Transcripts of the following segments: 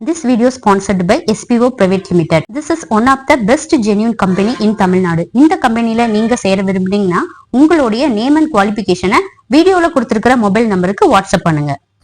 This video is sponsored by SPO Private Limited. This is one of the best genuine company in Tamil Nadu இந்த கம்பெனில நீங்க சேர விரும்புனீங்கன்னா உங்களுடைய name and குவாலிபிகேஷனை வீடியோல கொடுத்திருக்கிற மொபைல் நம்பருக்கு வாட்ஸ்அப் பண்ணுங்க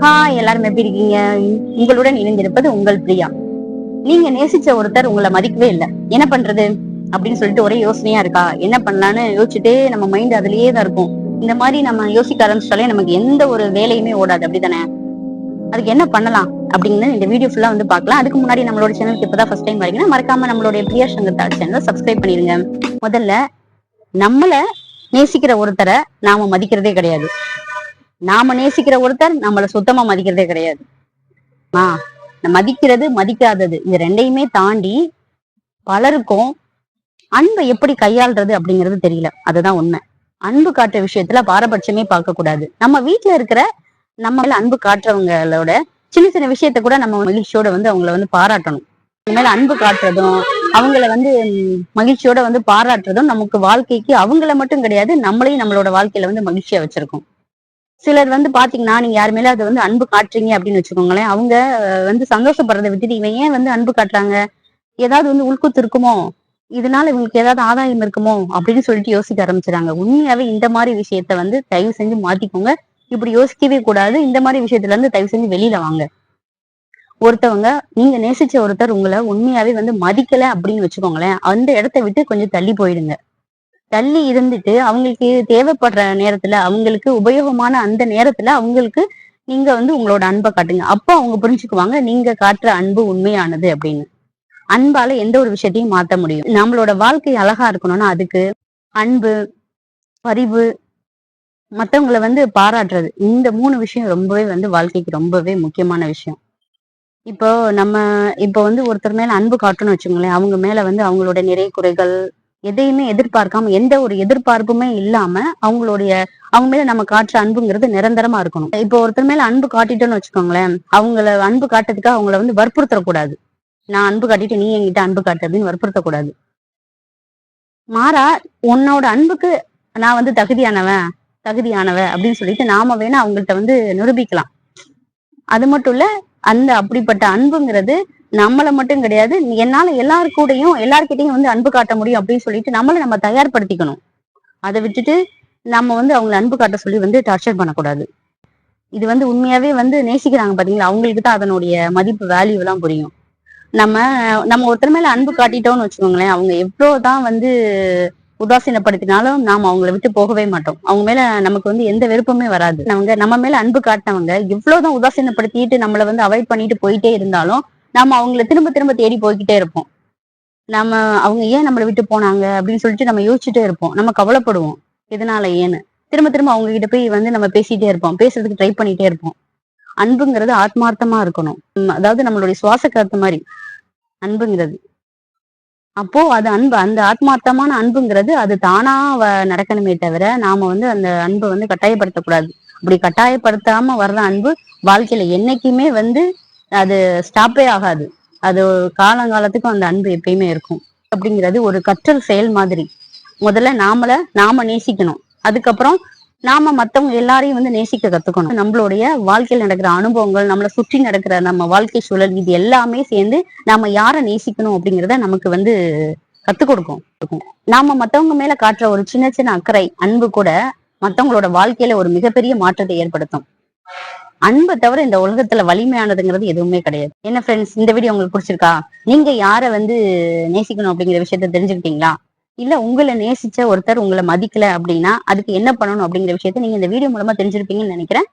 ஹாய் எல்லாரும் எப்படி இருக்கீங்க? உங்களுடன் இணைந்திருப்பது உங்கள் பிரியா. நீங்க நேசிச்ச ஒருத்தர் உங்களை மதிக்கவே இல்லை. என்ன பண்றது? அப்படின்னு சொல்லிட்டு ஒரே யோசனையா இருக்கா? என்ன பண்ணலான்னு யோசிச்சுட்டே நம்ம மைண்ட் அதுலயே தான் இருக்கும். இந்த மாதிரி நம்ம யோசிக்க ஆரம்பிச்சிட்டாலே நமக்கு எந்த ஒரு வேலையுமே ஓடாது. அப்படிதானே? அதுக்கு என்ன பண்ணலாம்? அப்படின்னு இந்த வீடியோ ஃபுல்லா வந்து பார்க்கலாம். அதுக்கு முன்னாடி நம்மளோட சேனலுக்கு இப்பதான் ஃபர்ஸ்ட் டைம் வரீங்கன்னா மறக்காம நம்மளுடைய பிரியா சங்கர் சேனலை சப்ஸ்கிரைப் பண்ணிருங்க. முதல்ல நம்மள நேசிக்கிற ஒருத்தரை நாம மதிக்கிறதே கிடையாது. நாம நேசிக்கிற ஒருத்தர் நம்மள சுத்தமா மதிக்கிறதே கிடையாது. ஆ மதிக்கிறது மதிக்காதது இது ரெண்டையுமே தாண்டி பலருக்கும் அன்பை எப்படி கையாள்றது அப்படிங்கிறது தெரியல. அதுதான் உண்மை. அன்பு காட்டுற விஷயத்துல பாரபட்சமே பார்க்க கூடாது நம்ம வீட்டுல இருக்கிற நம்ம மேல அன்பு காட்டுறவங்களோட சின்ன சின்ன விஷயத்த கூட நம்ம மகிழ்ச்சியோட வந்து அவங்கள வந்து பாராட்டணும். மேல அன்பு காட்டுறதும் அவங்கள வந்து மகிழ்ச்சியோட வந்து பாராட்டுறதும் நமக்கு வாழ்க்கைக்கு அவங்கள மட்டும் கிடையாது நம்மளையும் நம்மளோட வாழ்க்கையில வந்து மகிழ்ச்சியா வச்சிருக்கோம். சிலர் வந்து பாத்தீங்கன்னா நீங்க யார் மேல அதை வந்து அன்பு காட்டுறீங்க அப்படின்னு வச்சுக்கோங்களேன் அவங்க வந்து சந்தோஷப்படுறதை விட்டுட்டு இவன் ஏன் வந்து அன்பு காட்டுறாங்க? ஏதாவது வந்து உள்குத்து இருக்குமோ? இதனால இவங்களுக்கு ஏதாவது ஆதாயம் இருக்குமோ? அப்படின்னு சொல்லிட்டு யோசிக்க ஆரம்பிச்சிடாங்க உண்மையாவே இந்த மாதிரி விஷயத்த வந்து தயவு செஞ்சு மாத்திக்கோங்க. இப்படி யோசிக்கவே கூடாது. இந்த மாதிரி விஷயத்துல இருந்து தயவு செஞ்சு வெளியில வாங்க. ஒருத்தவங்க நீங்க நேசிச்ச ஒருத்தர் உங்களை உண்மையாவே வந்து மதிக்கல அப்படின்னு வச்சுக்கோங்களேன் அந்த இடத்த விட்டு கொஞ்சம் தள்ளி போயிடுங்க. தள்ளி இருந்துட்டு அவங்களுக்கு தேவைப்படுற நேரத்துல அவங்களுக்கு உபயோகமான அந்த நேரத்துல அவங்களுக்கு நீங்க வந்து உங்களோட அன்பை காட்டுங்க. அப்போ அவங்க புரிஞ்சுக்குவாங்க நீங்க காட்டுற அன்பு உண்மையானது அப்படின்னு. அன்பால எந்த ஒரு விஷயத்தையும் மாத்த முடியும். நம்மளோட வாழ்க்கை அழகா இருக்கணும்னா அதுக்கு அன்பு பரிவு மற்றவங்களை வந்து பாராட்டுறது. இந்த மூணு விஷயம் ரொம்பவே வந்து வாழ்க்கைக்கு ரொம்பவே முக்கியமான விஷயம். இப்போ நம்ம இப்போ வந்து ஒருத்தர் மேல அன்பு காட்டணும்னு வச்சுக்கோங்களேன் அவங்க மேல வந்து அவங்களோட நிறை குறைகள் எதையுமே எதிர்பார்க்காம எந்த ஒரு எதிர்பார்ப்புமே இல்லாம அவங்களுடைய அவங்க மேல நம்ம காட்டுற அன்புங்கிறது நிரந்தரமா இருக்கணும். இப்போ ஒருத்தர் மேல அன்பு காட்டிட்டோம்னு வச்சுக்கோங்களேன் அவங்கள அன்பு காட்டுறதுக்காக அவங்கள வந்து வற்புறுத்தக்கூடாது நான் அன்பு காட்டிட்டு நீ என்கிட்ட அன்பு காட்டு அப்படின்னு வற்புறுத்தக்கூடாது. மாறா உன்னோட அன்புக்கு நான் வந்து தகுதியானவன் தகுதியானவ அப்படின்னு சொல்லிட்டு நாம வேணா அவங்கள்ட்ட வந்து நிரூபிக்கலாம். அது மட்டும் இல்ல அந்த அப்படிப்பட்ட அன்புங்கிறது நம்மள மட்டும் கிடையாது. என்னால எல்லாரு கூடயும் எல்லார்கிட்டயும் வந்து அன்பு காட்ட முடியும் அப்படின்னு சொல்லிட்டு நம்மளை நம்ம தயார்படுத்திக்கணும். அதை விட்டுட்டு நம்ம வந்து அவங்களை அன்பு காட்ட சொல்லி வந்து டார்ச்சர் பண்ணக்கூடாது. இது வந்து உண்மையாவே வந்து நேசிக்கிறாங்க பாத்தீங்களா? அவங்களுக்கு தான் அதனுடைய மதிப்பு வேல்யூ எல்லாம் புரியும். நம்ம நம்ம ஒருத்தர் மேல அன்பு காட்டிட்டோம்னு வச்சுக்கோங்களேன் அவங்க எவ்வளவுதான் வந்து உதாசீனப்படுத்தினாலும் நாம அவங்கள விட்டு போகவே மாட்டோம். அவங்க மேல நமக்கு வந்து எந்த விருப்பமே வராது. அவங்க நம்ம மேல அன்பு காட்டினவங்க எவ்வளவுதான் உதாசீனப்படுத்திட்டு நம்மள வந்து அவாய்ட் பண்ணிட்டு போயிட்டே இருந்தாலும் நம்ம அவங்கள திரும்ப திரும்ப தேடி போய்கிட்டே இருப்போம். நம்ம அவங்க ஏன் நம்மளை விட்டு போனாங்க அப்படின்னு சொல்லிட்டு நம்ம யோசிச்சுட்டே இருப்போம். நம்ம கவலைப்படுவோம். எதனால ஏன்னு? திரும்ப திரும்ப அவங்க கிட்ட போய் வந்து நம்ம பேசிட்டே இருப்போம். பேசுறதுக்கு ட்ரை பண்ணிட்டே இருப்போம். அன்புங்கிறது ஆத்மார்த்தமா இருக்கணும். அதாவது நம்மளுடைய சுவாச கருத்து மாதிரி. அன்புங்கிறது. அப்போ அது அன்பு அந்த ஆத்மார்த்தமான அன்புங்கிறது அது தானா வ- நடக்கணுமே தவிர நாம வந்து அந்த அன்பை வந்து கட்டாயப்படுத்தக்கூடாது. அப்படி கட்டாயப்படுத்தாம வர்ற அன்பு வாழ்க்கையில என்னைக்குமே வந்து அது ஸ்டாப்பே ஆகாது. அது காலங்காலத்துக்கும் அந்த அன்பு எப்பயுமே இருக்கும். அப்படிங்கிறது ஒரு கற்றல் செயல் மாதிரி. முதல்ல நாமள நாம நேசிக்கணும். அதுக்கப்புறம் நாம மத்தவங்க எல்லாரையும் வந்து நேசிக்க கத்துக்கணும். நம்மளுடைய வாழ்க்கையில் நடக்கிற அனுபவங்கள் நம்மளை சுற்றி நடக்கிற நம்ம வாழ்க்கை சூழல் இது எல்லாமே சேர்ந்து நாம யாரை நேசிக்கணும் அப்படிங்கிறத நமக்கு வந்து கத்து கொடுக்கும். நாம மத்தவங்க மேல காட்டுற ஒரு சின்ன சின்ன அக்கறை அன்பு கூட மத்தவங்களோட வாழ்க்கையில ஒரு மிகப்பெரிய மாற்றத்தை ஏற்படுத்தும். அன்பை தவிர இந்த உலகத்துல வலிமையானதுங்கிறது எதுவுமே கிடையாது. என்ன ஃப்ரெண்ட்ஸ் இந்த வீடியோ உங்களுக்கு பிடிச்சிருக்கா? நீங்க யாரை வந்து நேசிக்கணும் அப்படிங்கிற விஷயத்த தெரிஞ்சுக்கிட்டீங்களா? இல்ல உங்களை நேசிச்ச ஒருத்தர் உங்களை மதிக்கல அப்படின்னா அதுக்கு என்ன பண்ணணும் அப்படிங்கிற விஷயத்த நீங்க இந்த வீடியோ மூலமா தெரிஞ்சிருப்பீங்கன்னு நினைக்கிறேன்.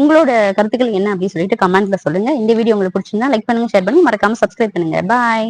உங்களோட கருத்துக்கள் என்ன அப்படின்னு சொல்லிட்டு கமெண்ட்ல சொல்லுங்க. இந்த வீடியோ உங்களுக்கு பிடிச்சிருந்தா லைக் பண்ணுங்க ஷேர் பண்ணுங்க. மறக்காம சப்ஸ்கிரைப் பண்ணுங்க. பாய்